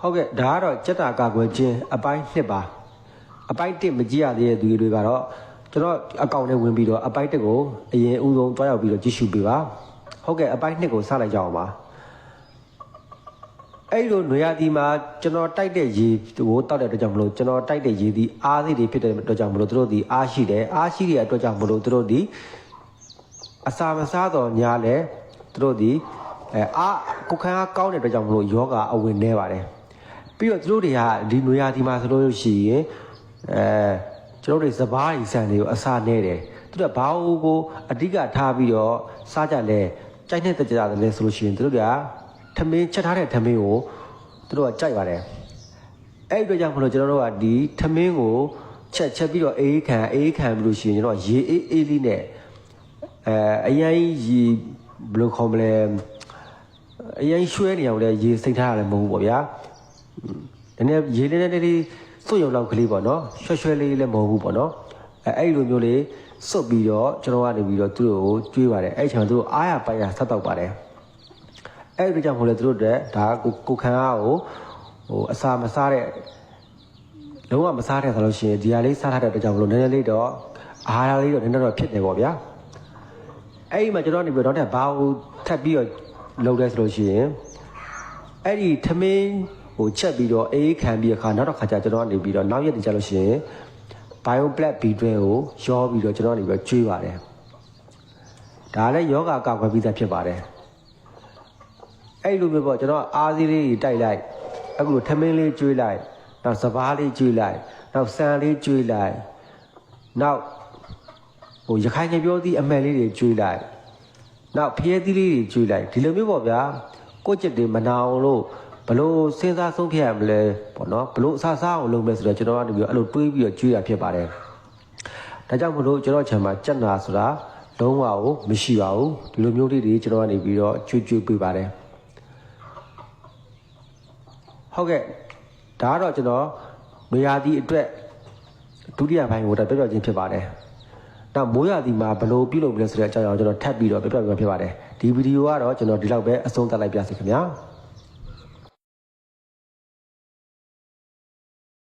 ဟုတ်ကဲ့ဒါကတော့စက်တာကာကွယ်ခြင်းအပိုင်းနှစ်ပါအပိုင်းတစ်မကြည့်ရသေးတဲ့သူတွေကတော့ကျွန်တော်အကောင့်ထဲဝင်ပြီးတော့အပိုင်းတစ်ကိုအရင်ဦးဆုံးတွားရောက်ပြီးတော့ကြည့်ရှုပေးပါဟုတ်ကဲ့အပိုင်းနှစ်ကိုစလိုက်ကြအောင်ပါအဲ့လိုနွေရာသီမှာကျွန်တော်တိုက်တဲ့ရေကိုတောက်တဲ့အတွက်ကြောင့်မလို့ကျွန်တော်တိုက်တဲ့ရေဒီအားစိတွေဖြစ်တဲ့အတွက်ကြောင့်မလို့သူတို့ဒီအားရှိတယ်အားရှိတဲ့အတွက်ကြောင့်မလို့သူတို့ဒီအစာမစားတော့ညာလဲသူတို့ဒီအဲအားကိုယ်ခံအားကောင်းတဲ့အတွက်ကြောင့်မလို့ယောဂအဝင်နေပါတယ် ပြီးတော့သူတို့တွေကဒီနွေရာသီမှာဆိုလို့ရှိရင်အဲကျွန်တော်တို့စပားရီဆန်တွေကိုအစာနေတယ်သူတို့ကဘာကိုအဓိကထားပြီးတော့စားကြလဲကြိုက်တဲ့တကြတယ်လဲဆိုလို့ရှိရင်သူတို့ကထမင်းချက်ထားတဲ့ထမင်းကိုသူတို့ကကြိုက်ပါတယ်အဲ့ဒီအတွက်ကြောင့်မလို့ကျွန်တော်တို့ကဒီထမင်းကိုချက်ချက်ပြီးတော့အေးခံအေးခံပြီးလို့ရှိရင်ကျွန်တော်ရေအေးအေးလေးနဲ့အဲအရင်ရေဘယ်လိုခေါ်မလဲအရင်ရွှဲနေအောင်လဲရေစိတ်ထားရတယ်မဟုတ်ဘူးပေါ့ဗျာ နည်းနည်းရေလေးလေးလေးစွတ်ရုံလောက်ကလေးပေါ့နော်ရွှဲရွှဲလေးလည်းမဟုတ်ဘူးပေါ့နော်အဲအဲ့လိုမျိုးလေးစွတ်ပြီးတော့ကျွန်တော်ကနေပြီးတော့သူတို့ကိုကျွေးပါတယ်အဲ့ချိန်မှာသူတို့အားရပါရဆက်တော့ပါတယ်အဲ့ဒီကြောင့်မို့လဲသူတို့တဲ့ဒါကကိုကိုခံအားကိုဟိုအစာမစားတဲ့လုံးဝမစားတဲ့ဆိုလို့ရှိရင်ဒီဟာလေးစားထားတဲ့အတွက်ကြောင့်မလို့နည်းနည်းလေးတော့အာဟာရလေးတော့နည်းနည်းတော့ဖြစ်နေပေါ့ဗျာအဲ့ဒီမှာကျွန်တော်နေပြီးတော့တဲ့ဘာကိုထပ်ပြီးတော့လုပ်လဲဆိုလို့ရှိရင်အဲ့ဒီထမင်း ဟိုချက်ပြီးတော့အေးခံပြီးအခါနောက်တစ်ခါကျကျွန်တော်နေပြီးတော့နောက်ရက်တည်းကျလို့ရှိရင် bio black b တွဲကိုရောပြီးတော့ကျွန်တော်နေပြီးတော့ကျွေးပါတယ်ဒါလည်းယောဂကောက်ွယ်ပြီးသားဖြစ်ပါတယ်အဲ့လိုမျိုးပေါ့ကျွန်တော်အားသေးလေးတွေတိုက်လိုက်အခုလိုထမင်းလေးကျွေးလိုက်နောက်စပားလေးကျွေးလိုက်နောက်ဆန်လေးကျွေးလိုက်နောက်ဟိုရခိုင်ငယ်ပြောသည့်အမှန်လေးတွေကျွေးလိုက်နောက်ဖျဲသီးလေးတွေကျွေးလိုက်ဒီလိုမျိုးပေါ့ဗျာကိုယ့်ချက်တွေမနာအောင်လို့ ဘလို့စဉ်းစားဆုံးဖြတ်ရမလဲပေါ့နော်ဘလို့အဆအစားအောင်လုပ်မလဲဆိုတော့ကျွန်တော်ကနေပြီးတော့အဲ့လိုတွေးပြီးတော့ကျွေးရဖြစ်ပါတယ်ဒါကြောင့်မလို့ကျွန်တော်ခြံမှာကြက်နာဆိုတာလုံးဝကိုမရှိပါဘူးဒီလိုမျိုးလေးတွေကျွန်တော်ကနေပြီးတော့ကျွေးကျွေးပေးပါတယ်ဟုတ်ကဲ့ဒါကတော့ကျွန်တော်မေယာဒီအတွက်ဒုတိယပိုင်းကိုတော့ပြောပြခြင်းဖြစ်ပါတယ်။နောက်မိုးရာသီမှာဘယ်လိုပြုလုပ်မလဲဆိုတဲ့အကြောင်းအရာကိုကျွန်တော်ထပ်ပြီးတော့ပြောပြပြဖြစ်ပါတယ်။ဒီဗီဒီယိုကတော့ကျွန်တော်ဒီလောက်ပဲအဆုံးသတ်လိုက်ပါစီခင်ဗျာ။